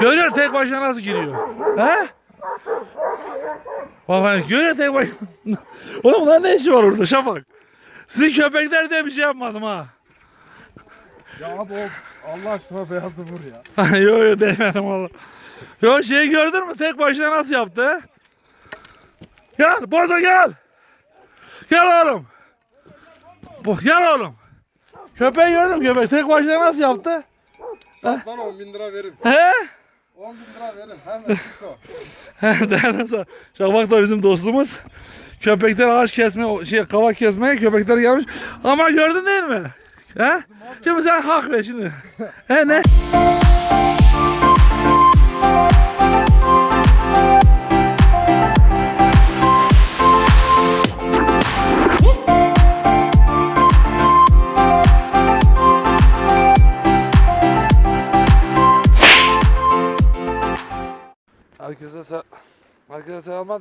Görüyor tek başına nasıl giriyor. He? Bak ben görüyor tek başına. Oğlum lan ne işi var orada Şafak? Sizin köpekler de bir şey yapmadım ha. Ya abi o Allah aşkına beyazı vur ya. yo yo değmedim valla. Yo şeyi gördün mü? Tek başına nasıl yaptı? Gel Bozo gel. Gel oğlum. Bu, gel oğlum. Köpeği gördün mü köpek? Tek başına nasıl yaptı? Sat bana 10 bin lira veririm. He? 10 bin lira veririm. Hemen çık o. Değerli Şafak da bizim dostumuz. Köpekler ağaç kesme, şey kavak kesmeye köpekler gelmiş. Ama gördün değil mi? He? Şimdi sen hak ver şimdi. He ne?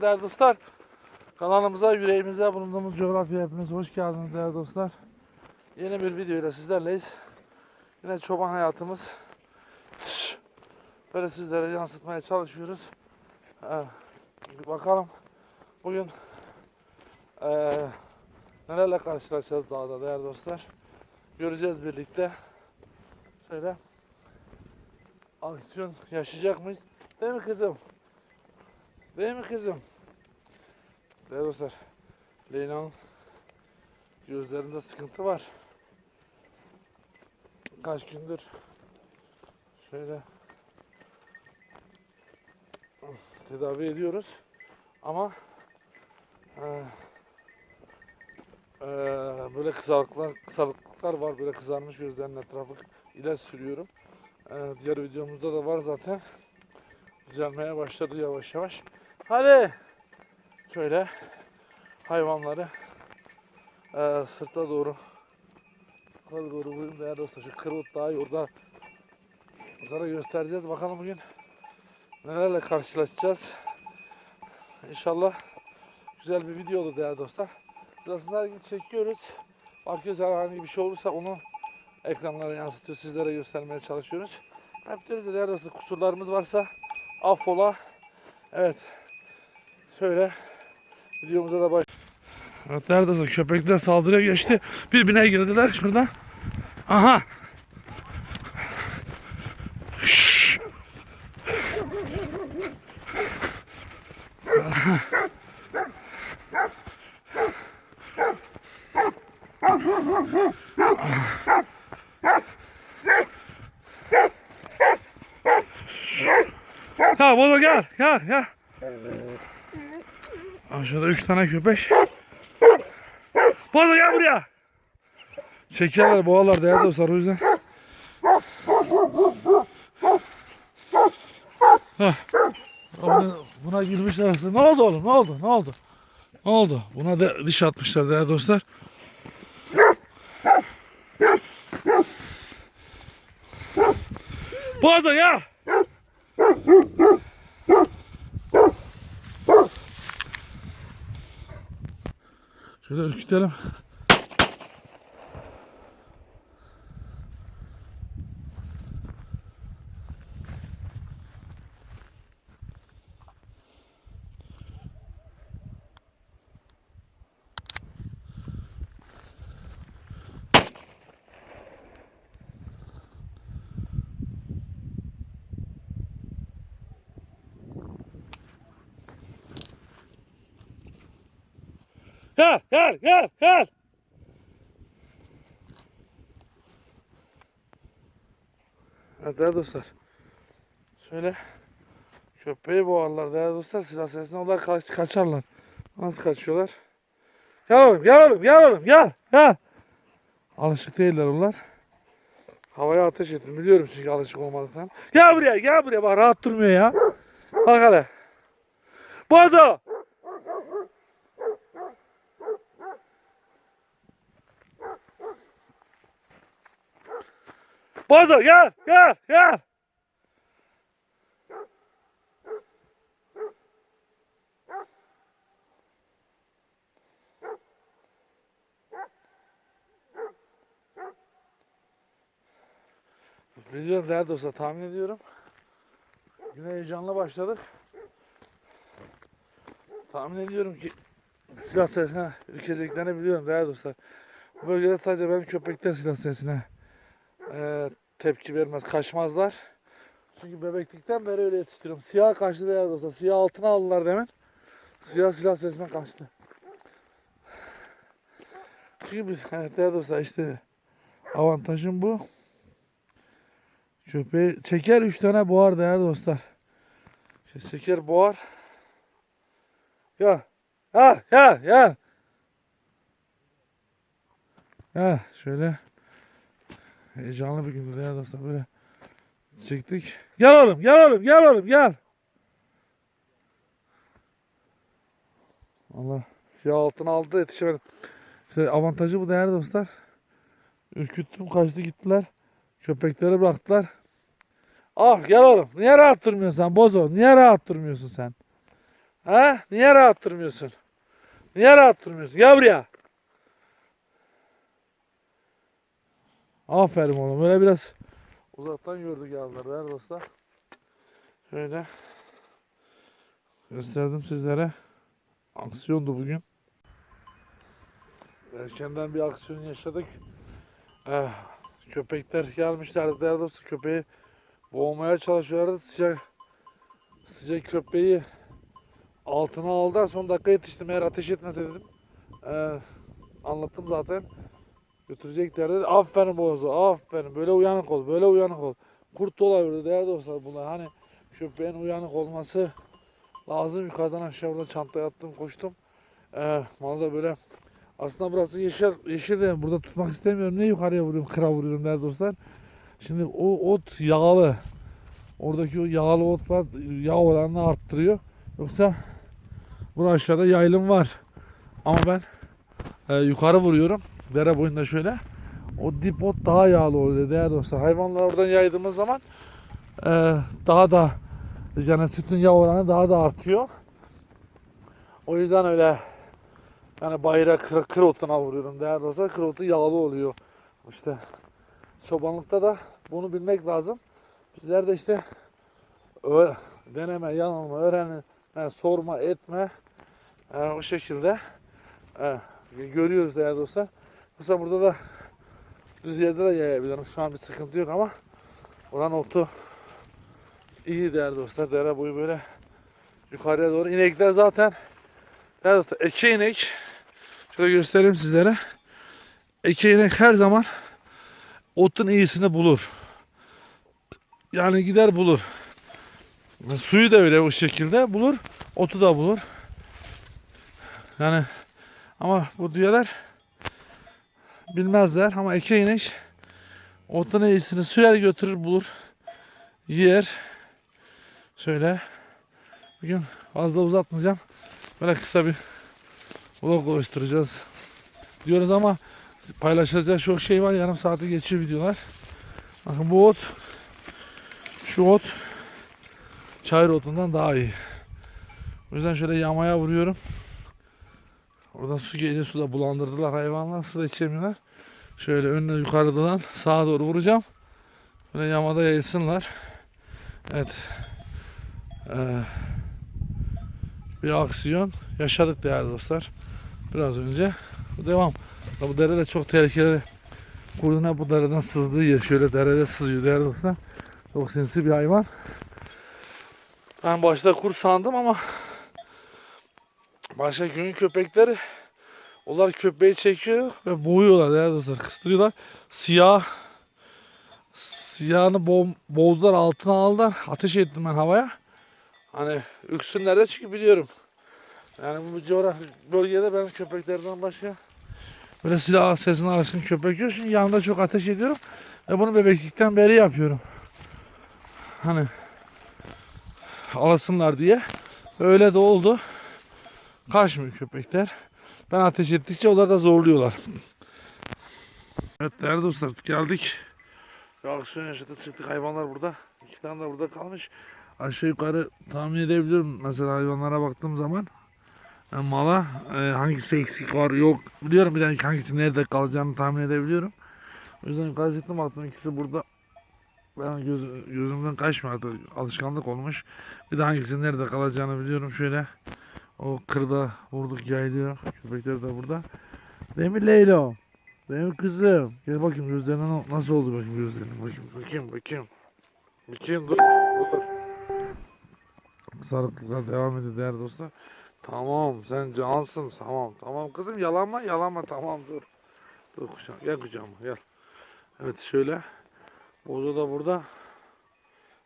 Değerli dostlar. Kanalımıza, yüreğimize bulunduğumuz coğrafyaya hepiniz hoş geldiniz değerli dostlar. Yeni bir video ile sizlerleyiz. Yine çoban hayatımız. Böyle sizlere yansıtmaya çalışıyoruz. Bir bakalım bugün eee nelerle karşılaşacağız dağda değerli dostlar. Göreceğiz birlikte. Şöyle aksiyon yaşayacak mıyız? Değil mi kızım? Değil mi kızım? Değerli dostlar, Leyla'nın gözlerinde sıkıntı var. Kaç gündür şöyle tedavi ediyoruz. Ama eee, eee, böyle kısalıklar, kısalıklar var. Böyle kızarmış gözlerinin etrafı ilaç sürüyorum. Eee, diğer videomuzda da var zaten. Düzelmeye başladı yavaş yavaş. Hadi. Şöyle hayvanları eee sırta doğru yukarı doğru buyurun değerli dostlar. Şu Kırılt Dağı orada Onlara göstereceğiz. Bakalım bugün nelerle karşılaşacağız. İnşallah güzel bir video olur değerli dostlar. Burasında ilgili çekiyoruz. Bakıyoruz herhangi bir şey olursa onu ekranlara yansıtıyor. Sizlere göstermeye çalışıyoruz. Hep diyoruz değerli dostlar kusurlarımız varsa affola. Evet. Şöyle videomuza da baş. Evet değerli dostlar köpekler saldırıya geçti. Birbirine girdiler şurada. Aha. Şşş. Ha Bozo gel gel gel. Aşağıda üç tane köpek. Bozo gel buraya. Çekerler boğalar değerli dostlar o yüzden. Buna, buna girmişler aslında. Ne oldu oğlum? Ne oldu? Ne oldu? Ne oldu? Buna da diş atmışlar değerli dostlar. Bozo ya. Şöyle ürkütelim. Gel gel gel gel. Evet değerli dostlar. Şöyle köpeği boğarlar değerli dostlar. Silah sesine onlar kaç, kaçarlar. Nasıl kaçıyorlar? Gel oğlum gel oğlum gel oğlum gel gel. Alışık değiller onlar. Havaya ateş ettim biliyorum çünkü alışık olmadıktan. Gel buraya gel buraya bak rahat durmuyor ya. Bak hele. Bozo. Bozo gel gel gel. Biliyorum değerli dostlar tahmin ediyorum. Güne heyecanla başladık. Tahmin ediyorum ki silah sesine ürkeceklerini biliyorum değerli dostlar. Bu bölgede sadece benim köpekler silah sesine eee, tepki vermez, kaçmazlar. Çünkü bebeklikten beri öyle yetiştiriyorum. Siyah kaçtı değerli dostlar. Siyah altına aldılar demin. Siyah silah sesine kaçtı. Çünkü biz evet değerli dostlar işte avantajım bu. Köpeği çeker 3 tane boğar değerli dostlar. İşte çeker boğar. Ya. Ya ya ya. Ya şöyle heyecanlı bir gündü değerli dostlar böyle çektik. Gel oğlum gel oğlum gel oğlum gel. Allah siyah altına aldı yetişemedim. İşte avantajı bu değerli dostlar. Ürküttüm kaçtı gittiler. Köpekleri bıraktılar. Ah gel oğlum. Niye rahat durmuyorsun sen bozo? Niye rahat durmuyorsun sen? Ha? Niye rahat durmuyorsun? Niye rahat durmuyorsun? Gel buraya. Aferin oğlum. Böyle biraz uzaktan gördü geldiler değerli dostlar. Şöyle gösterdim sizlere. Aksiyondu bugün. Erkenden bir aksiyon yaşadık. Eh, köpekler gelmişlerdi değerli dostlar. Köpeği boğmaya çalışıyorlardı. Sıcak sıcak köpeği altına aldılar. Son dakika yetiştim. Eğer ateş etmese dedim. Eh, anlattım zaten. Götüreceklerdi. Aferin Bozo. Aferin. Böyle uyanık ol. Böyle uyanık ol. Kurt da olabilir değerli dostlar bunlar. Hani köpeğin uyanık olması lazım. Yukarıdan aşağı burada çantaya attım koştum. Eh, malı da böyle aslında burası yeşil, yeşil de burada tutmak istemiyorum. Ne yukarıya vuruyorum, kıra vuruyorum değerli dostlar. Şimdi o ot yağlı. Oradaki o yağlı ot var, yağ oranını arttırıyor. Yoksa burada aşağıda yaylım var. Ama ben e, yukarı vuruyorum. Dere boyunda şöyle. O dip ot daha yağlı oluyor değerli dostlar. Hayvanlar oradan yaydığımız zaman e, daha da yani sütün yağ oranı daha da artıyor. O yüzden öyle yani bayrağı kır, kır otuna vuruyorum değerli dostlar. Kır otu yağlı oluyor. İşte çobanlıkta da bunu bilmek lazım. Bizler de işte öğ- deneme, yanılma, öğrenme, sorma, etme e, o şekilde e, görüyoruz değerli dostlar. Mesela burada da düz yerde de yayabilirim. Şu an bir sıkıntı yok ama oranın otu iyi değerli dostlar. Dere boyu böyle yukarıya doğru. İnekler zaten değerli dostlar eke inek şöyle göstereyim sizlere. Eke inek her zaman otun iyisini bulur. Yani gider bulur. Suyu da öyle o şekilde bulur. Otu da bulur. Yani ama bu düğeler bilmezler ama eke inek otun iyisini sürer götürür bulur. Yer. Şöyle. Bugün fazla uzatmayacağım. Böyle kısa bir vlog oluşturacağız. Diyoruz ama paylaşacak çok şey var. Yarım saati geçiyor videolar. Bakın bu ot şu ot çayır otundan daha iyi. O yüzden şöyle yamaya vuruyorum. Oradan su geliyor. Suda bulandırdılar hayvanlar. Su da içemiyorlar. Şöyle önüne yukarıdan sağa doğru vuracağım. Böyle yamada yayılsınlar. Evet. Ee, bir aksiyon yaşadık değerli dostlar. Biraz önce. Bu devam. Bu dere de çok tehlikeli. Kurduna bu dereden sızdığı yer. Şöyle derede sızıyor değerli dostlar. Çok sinsi bir hayvan. Ben başta kurt sandım ama başka gün köpekleri onlar köpeği çekiyor ve boğuyorlar değerli dostlar. Kıstırıyorlar. Siyah siyahını bo boğdular altına aldılar. Ateş ettim ben havaya. Hani üksünler de çünkü biliyorum. Yani bu coğrafya bölgede ben köpeklerden başka böyle silah sesine alışkın köpek yok. Şimdi yanında çok ateş ediyorum. Ve bunu bebeklikten beri yapıyorum. Hani alasınlar diye. Öyle de oldu. Kaçmıyor köpekler. Ben ateş ettikçe onlar da zorluyorlar. Evet değerli dostlar geldik. Aksiyon yaşadık çıktık hayvanlar burada. İki tane de burada kalmış. Aşağı yukarı tahmin edebiliyorum mesela hayvanlara baktığım zaman. Yani mala e, hangisi eksik var yok biliyorum bir de hangisi nerede kalacağını tahmin edebiliyorum. O yüzden yukarı çıktım baktım ikisi burada Ben göz, gözümden artık. Alışkanlık olmuş. Bir de hangisinin nerede kalacağını biliyorum. Şöyle o kırda vurduk yaylıyor. Köpekler de burada. Değil mi Leylo? Benim kızım. Gel bakayım gözlerine nasıl oldu bakayım gözlerine. Bakayım bakayım bakayım. Bakayım dur. Dur. Sarıklıklar devam ediyor değerli dostlar. Tamam sen cansın tamam tamam kızım yalanma yalanma tamam dur. Dur kucağıma gel kucağıma gel. Evet şöyle. Bozo da burada.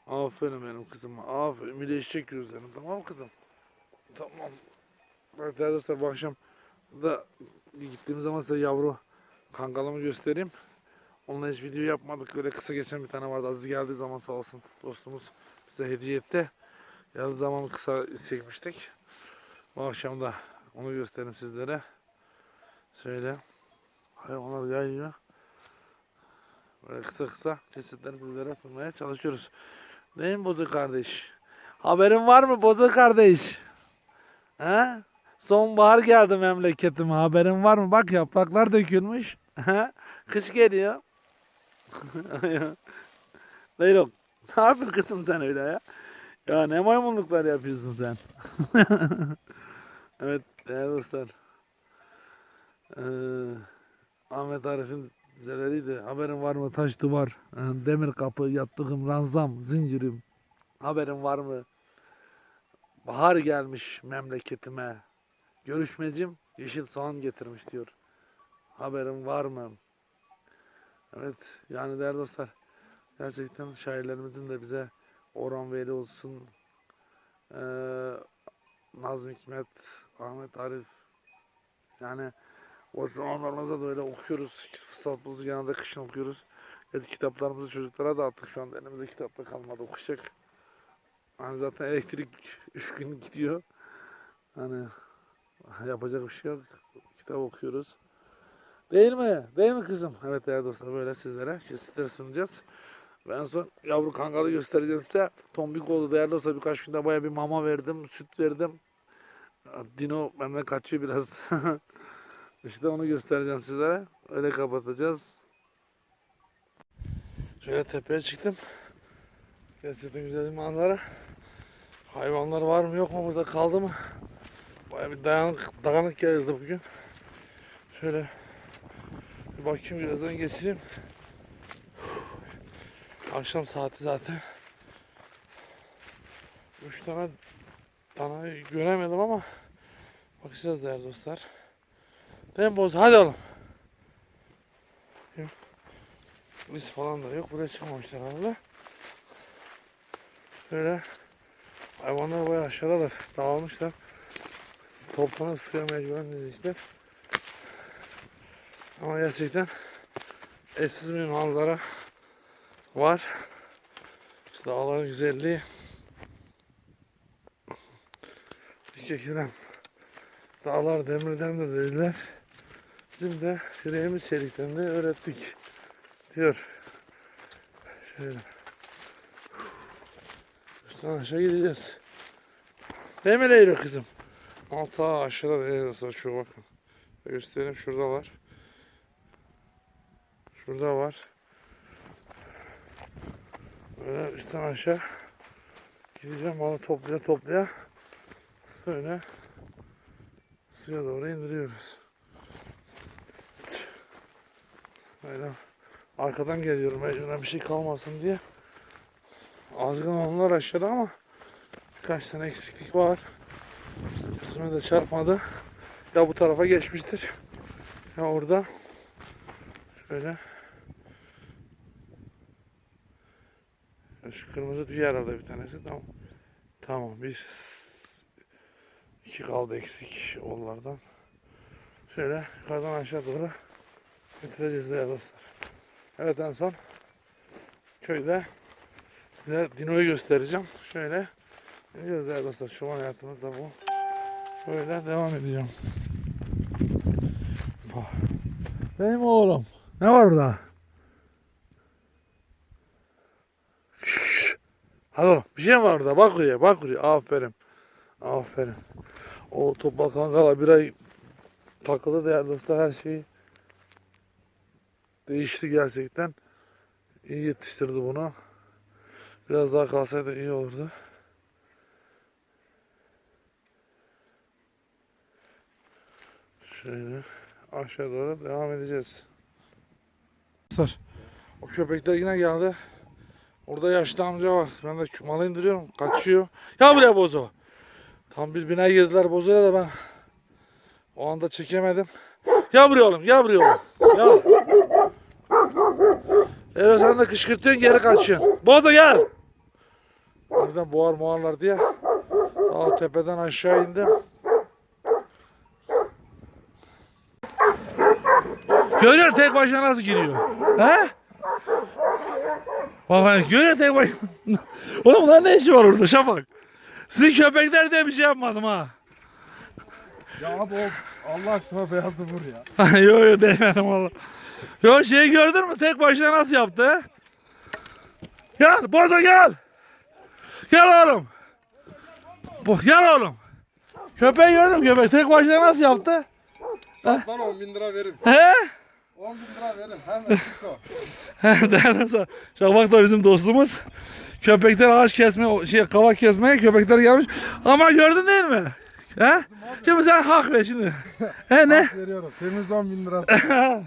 Aferin benim kızıma. Aferin. Birleşecek gözlerin. Tamam kızım? Tamam. Dostlar bu akşam da bir gittiğimiz zaman size yavru kangalımı göstereyim. Onunla hiç video yapmadık. Böyle kısa geçen bir tane vardı. Aziz geldiği zaman sağ olsun dostumuz bize hediye etti. Geldiği zaman kısa çekmiştik. Bu akşam da onu göstereyim sizlere. Şöyle. Hayvanlar yayıyor. Böyle kısa kısa kesitleri sizlere sunmaya çalışıyoruz. Değil mi Bozu kardeş? Haberin var mı Bozu kardeş? He? Sonbahar geldi memleketime. Haberin var mı? Bak yapraklar dökülmüş. He? Kış geliyor. Leylok. Ne yapıyorsun kızım sen öyle ya? Ya ne maymunluklar yapıyorsun sen? evet değerli dostlar. Ee, Ahmet Arif'in dizeleriydi. Haberin var mı taş duvar, ee, demir kapı, yattığım ranzam, zincirim. Haberin var mı? Bahar gelmiş memleketime. Görüşmecim yeşil soğan getirmiş diyor. Haberin var mı? Evet yani değerli dostlar gerçekten şairlerimizin de bize Orhan Veli olsun, eee Nazım Hikmet, Ahmet Arif yani o zamanlarımızda da öyle okuyoruz. Fırsat buluyoruz. Genelde kışın okuyoruz. Evet, kitaplarımızı çocuklara dağıttık. Şu anda elimizde kitap da kalmadı okuyacak. Hani zaten elektrik 3 gün gidiyor. Hani yapacak bir şey yok. Kitap okuyoruz. Değil mi? Değil mi kızım? Evet değerli dostlar böyle sizlere kesitler sunacağız. Ve en son yavru kangalı göstereceğim size. Tombik oldu değerli dostlar. Birkaç günde baya bir mama verdim. Süt verdim. Dino benden kaçıyor biraz. işte onu göstereceğim sizlere. Öyle kapatacağız. Şöyle tepeye çıktım. Gerçekten güzel bir manzara. Hayvanlar var mı yok mu burada kaldı mı? Baya bir dayanık, dağınık geldi bugün. Şöyle bir bakayım birazdan geçeyim. Akşam saati zaten. Üç tane danayı göremedim ama bakacağız değerli dostlar. Mi Boz? Hadi oğlum. Biz falan da yok. Buraya çıkmamışlar herhalde. Böyle hayvanlar bayağı aşağıdalar. Dağılmışlar. Toplanıp suya mecburen dizecekler. Ama gerçekten eşsiz bir manzara var. İşte dağların güzelliği. Çekilen dağlar demirden de dediler. Bizim de yüreğimiz çelikten de öğrettik diyor. Şöyle. Aşağı gideceğiz. Değil mi Leyla kızım? Alta aşağıda Leyla şu bakın. Göstereyim şurada var. Şurada var. Böyle üstten aşağı gideceğim balı toplaya toplaya böyle suya doğru indiriyoruz. Böyle arkadan geliyorum mecburen bir şey kalmasın diye. Azgın onlar aşağıda ama birkaç tane eksiklik var. Gözüme de çarpmadı. Ya bu tarafa geçmiştir. Ya orada şöyle Şu kırmızı tüy herhalde bir tanesi. Tamam. Tamam. Bir iki kaldı eksik onlardan. Şöyle yukarıdan aşağı doğru götüreceğiz değerli dostlar. Evet en son köyde size Dino'yu göstereceğim. Şöyle gidiyoruz değerli dostlar. Şu an hayatımızda bu. Böyle devam edeceğim. Benim oğlum. Ne var orada? Hadi oğlum bir şey mi var orada? Bak oraya bak oraya. Aferin. Aferin. O topal kankala bir ay takılı değerli dostlar her şeyi değişti gerçekten. İyi yetiştirdi bunu. Biraz daha kalsaydı iyi olurdu. Şöyle aşağı doğru devam edeceğiz. O köpekler yine geldi. Orada yaşlı amca var. Ben de malı indiriyorum. Kaçıyor. Ya buraya bozo. Tam bir binaya girdiler bozoya da ben o anda çekemedim. Ya buraya oğlum. Ya buraya oğlum. Ya. Ero sen de kışkırtıyorsun geri kaçıyorsun. Bozo gel. Birden boğar muğarlar diye. Daha tepeden aşağı indim. Görüyor tek başına nasıl giriyor. He? Bak ben görüyor tek başına. Oğlum bunlar ne işi var orada Şafak? Sizin köpekler de bir şey yapmadım ha. Ya abi o Allah aşkına beyazı vur ya. yo yo değmedim valla. Yo şeyi gördün mü? Tek başına nasıl yaptı? Gel Bozo gel. Gel oğlum. Bu gel oğlum. Köpeği gördün mü köpek? Tek başına nasıl yaptı? Sat bana 10 bin lira verim. He? 10 bin lira verim. Hemen çık o. Değerli Şafak da bizim dostumuz. Köpekler ağaç kesme, o şey kavak kesmeye köpekler gelmiş. Ama gördün değil mi? He? Şimdi sen hak ver şimdi. He ne? Hak veriyorum. Temiz 10 bin lirası.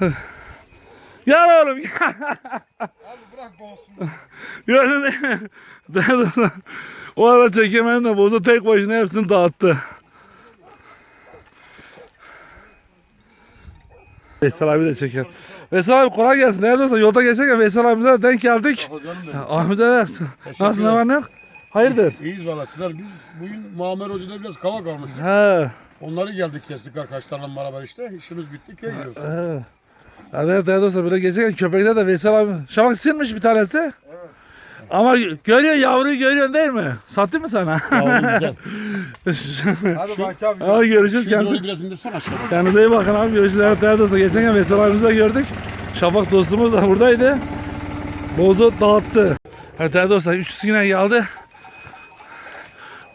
Gel oğlum. abi mi? Değerli O arada çekemedim de boza tek başına hepsini dağıttı. Veysel abi de çeker. Veysel abi kolay gelsin. Nerede olsa yolda geçerken Veysel abimize de denk geldik. Ahmet'e de nasıl ne var ne yok? Hayırdır? İyiyiz valla sizler biz bugün Muammer Hoca'da biraz kavak almıştık. He. Onları geldik kestik arkadaşlarla beraber işte. İşimiz bitti geliyoruz. he. Hadi değerli dostlar böyle geçerken köpekler de Veysel abi. Şafak silmiş bir tanesi. Evet. Ama görüyor yavruyu görüyorsun değil mi? Sattı mı sana? Yavrum güzel. Hadi bak abi. Hadi görüşürüz. Şu Kendi, biraz indirsen aşağıya. kendinize iyi bakın abi. Görüşürüz. Evet değerli dostlar. Geçen Veysel abimizi de gördük. Şafak dostumuz da buradaydı. Bozu dağıttı. Evet değerli dostlar. Üçüsü yine geldi.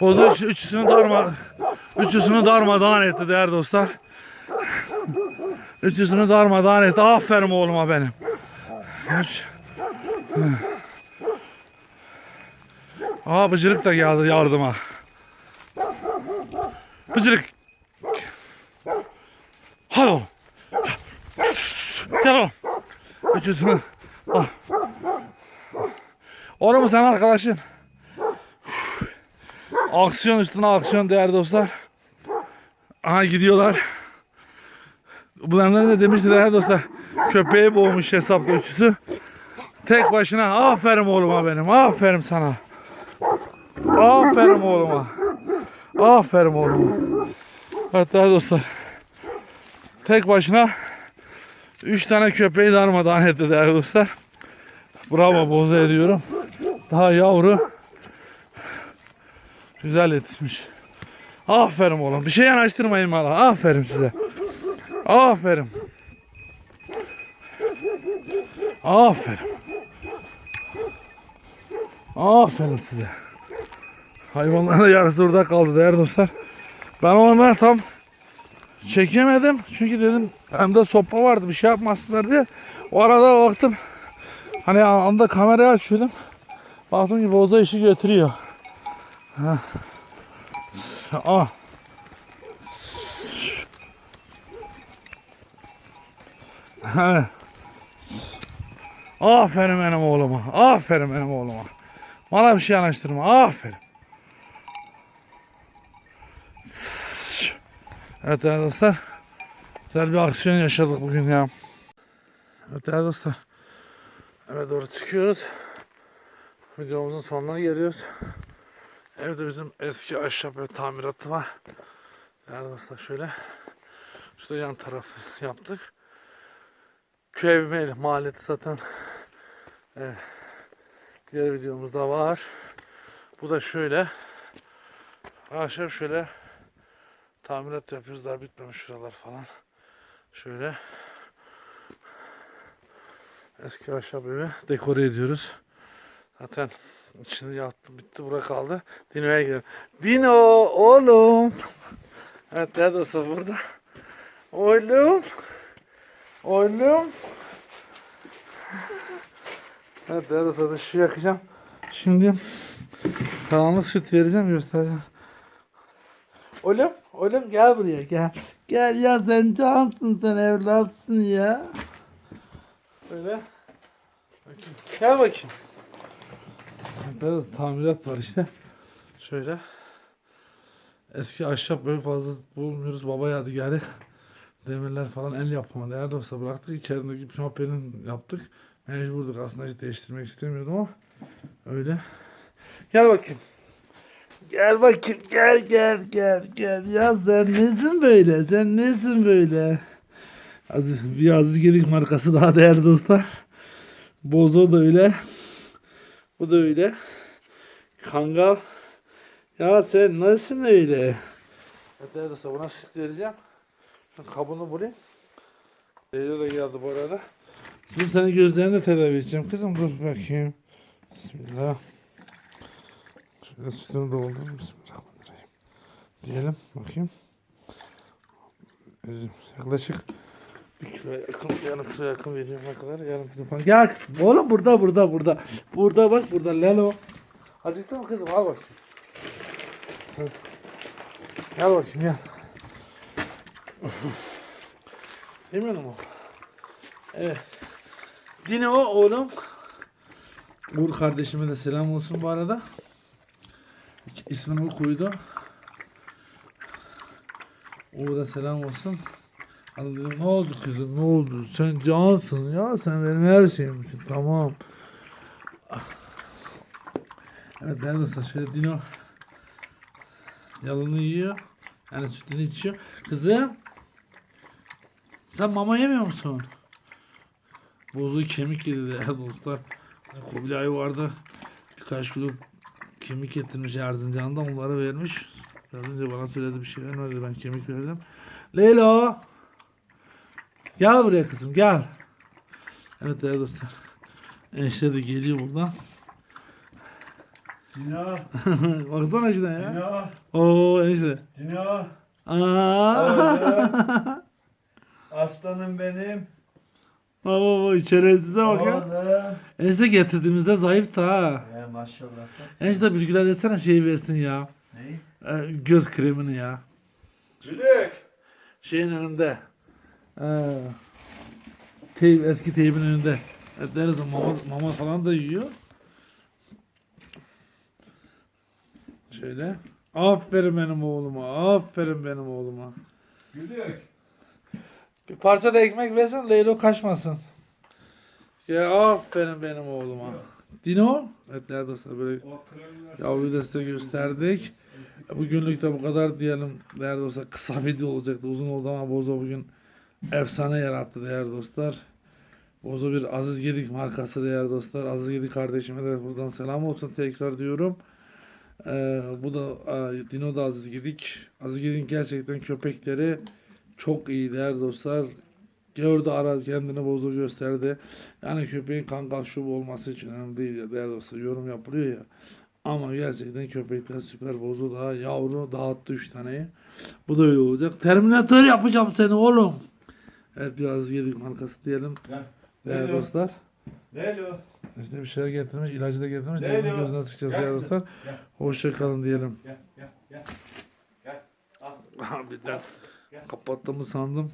Bozu üç, üçüsünü darma üçüsünü darmadağın etti değerli dostlar. Üçüsünü darmadağın etti. Aferin oğluma benim. Üç. Aa bıcırık da geldi yardıma. Bıcırık. Hadi oğlum. Gel oğlum. Üçüsünü. Al. Oğlum sen arkadaşın. Aksiyon üstüne aksiyon değerli dostlar. Aha gidiyorlar. Bunlardan da demişti değerli dostlar. Köpeği boğmuş hesapta üçüsü. Tek başına aferin oğluma benim. Aferin sana. Aferin oğluma. Aferin oğluma. Evet değerli dostlar. Tek başına üç tane köpeği darmadağın etti değerli dostlar. Bravo boza ediyorum. Daha yavru. Güzel yetişmiş. Aferin oğlum. Bir şey yanaştırmayın bana. Aferin size. Aferin. Aferin. Aferin size. Hayvanların yarısı orada kaldı değerli dostlar. Ben onları tam çekemedim. Çünkü dedim hem de sopa vardı bir şey yapmasınlar diye. O arada baktım. Hani anda kamerayı açıyordum. Baktım ki boza işi götürüyor. Ha. Ah. Aferin benim oğluma. Aferin benim oğluma. Bana bir şey yanaştırma. Aferin. Evet dostlar. Güzel bir aksiyon yaşadık bugün ya. Evet dostlar. Eve doğru çıkıyoruz. Videomuzun sonuna geliyoruz. Evde bizim eski ahşap ev tamiratı var. Değerli dostlar şöyle. Şurada yan tarafı yaptık. Köy evi maliyeti zaten evet, diğer videomuzda var. Bu da şöyle. Ahşap şöyle tamirat yapıyoruz daha bitmemiş şuralar falan. Şöyle eski ahşap evi dekore ediyoruz. Zaten içini yaptım bitti bura kaldı. Dino'ya gidelim. Dino oğlum. Evet değerli dostlar burada. Oğlum. Oğlum. Evet değerli dostlar ışığı yakacağım. Şimdi karanlık süt vereceğim göstereceğim. Oğlum, oğlum gel buraya gel. Gel ya sen cansın sen evlatsın ya. Öyle. Bakayım. Gel bakayım. Biraz tamirat var işte. Şöyle. Eski ahşap böyle fazla bulmuyoruz. Baba yadigarı. Demirler falan el yapımı. Değerli olsa bıraktık. İçerideki pimapenin yaptık. Mecburduk aslında hiç değiştirmek istemiyordum ama öyle. Gel bakayım. Gel bakayım. Gel gel gel gel. Ya sen nesin böyle? Sen nesin böyle? Aziz, bir Aziz Gedik markası daha değerli dostlar. Bozo da öyle. Bu da öyle. Kangal. Ya sen nasılsın öyle? Evet dostlar buna süt vereceğim. Kabını bulayım. Leyla da geldi bu arada. Şimdi senin gözlerini de tedavi edeceğim. Kızım dur bakayım. Bismillah. Şöyle sütünü doldurayım. Bismillahirrahmanirrahim. Diyelim bakayım. Bizim yaklaşık bir kilo yakın, yarım kilo yakın vereceğim ne kadar? Yarım kilo falan. Gel oğlum burada burada burada. Burada bak burada Lelo. Acıktın mı kızım al bakayım. Sen... Gel bakayım gel. Yemin mi? Evet. Dino oğlum. Uğur kardeşime de selam olsun bu arada. İsmini Uğur koydu. Uğur'a selam olsun. Dedim ne oldu kızım ne oldu? Sen cansın ya sen benim her şeyimsin tamam. Evet neredesin şöyle Dino yalını yiyor. Yani sütünü içiyor. Kızım sen mama yemiyor musun? Bozu kemik yedi de dostlar. Kubilay vardı. Birkaç kilo kemik getirmiş Erzincan'da onları vermiş. Az önce bana söyledi bir şey vermedi ben kemik verdim. Leyla. Gel buraya kızım gel. Evet değerli dostlar. Enişte de geliyor buradan. Dino, Baksana şuna ya. Dino, Oo enişte. Dino. Aa. Aslanım benim. Baba baba şerefsize bak ya. Oğlum. Enişte getirdiğimizde zayıftı ha. Ya maşallah. Enişte bir güler desene şey versin ya. Neyi? Ee, göz kremini ya. Gülük. Şeyin önünde. Ee, teyp, eski teybin önünde. Evet, deriz mama, mama falan da yiyor. Şöyle. Aferin benim oğluma. Aferin benim oğluma. Gülük. Bir parça da ekmek versen Leylo kaçmasın. Ya aferin benim oğluma. Dino. Evet değerli dostlar böyle yavruyu da size gösterdik. Bugünlük de bu kadar diyelim değerli dostlar. Kısa video olacaktı. Uzun oldu ama Bozo bugün efsane yarattı değerli dostlar. Bozo bir Aziz Gedik markası değerli dostlar. Aziz Gedik kardeşime de buradan selam olsun tekrar diyorum. Ee, bu da e, Dino da Aziz Gedik. Aziz Gedik'in gerçekten köpekleri çok iyi değerli dostlar. Gördü ara kendini bozu gösterdi. Yani köpeğin kangal şubu olması için önemli değil ya değerli dostlar. Yorum yapılıyor ya. Ama gerçekten köpekler süper bozu daha yavru dağıttı 3 taneyi. Bu da öyle olacak. Terminatör yapacağım seni oğlum. Evet biraz yedik markası diyelim. Gel. Değerli Leylo. dostlar. Leylo. İşte bir şeyler getirmiş, ilacı da getirmiş. Leylo'nun gözüne sıkacağız değerli dostlar. Hoşça kalın diyelim. Gel gel gel. Gel. Al. Birden kapattığımı sandım.